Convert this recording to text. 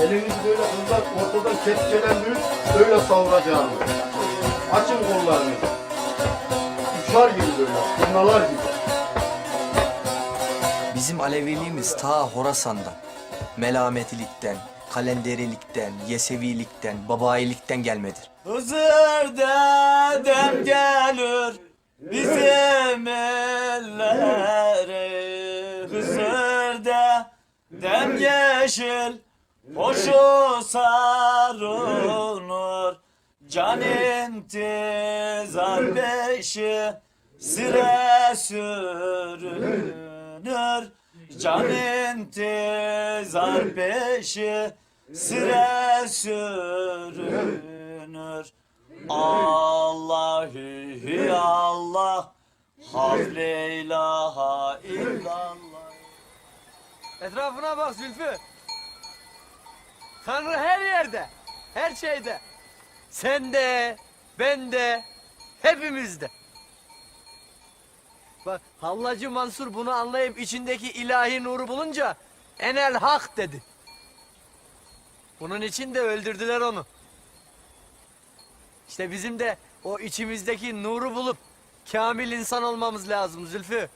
Elinizi böyle kızlar ortadan kepçelendirip öyle savuracağım. Açın kollarını. Uçar gibi böyle, fırnalar gibi. Bizim Aleviliğimiz ta Horasan'dan, Melametilikten, Kalenderilikten, Yesevilikten, Babayilikten gelmedir. Hızır dedem gelir bizim ellere Hızır dedem yeşil hoşu sarılır Can intizar beşi sire sürünür. Can intizar peşi sire sürünür. Allahi Allah Havle ilaha illallah. Etrafına bak Zülfü. Tanrı her yerde, her şeyde. Sen de, ben de, hepimizde. Bak Hallacı Mansur bunu anlayıp içindeki ilahi nuru bulunca enel hak dedi. Bunun için de öldürdüler onu. İşte bizim de o içimizdeki nuru bulup kamil insan olmamız lazım Zülfü.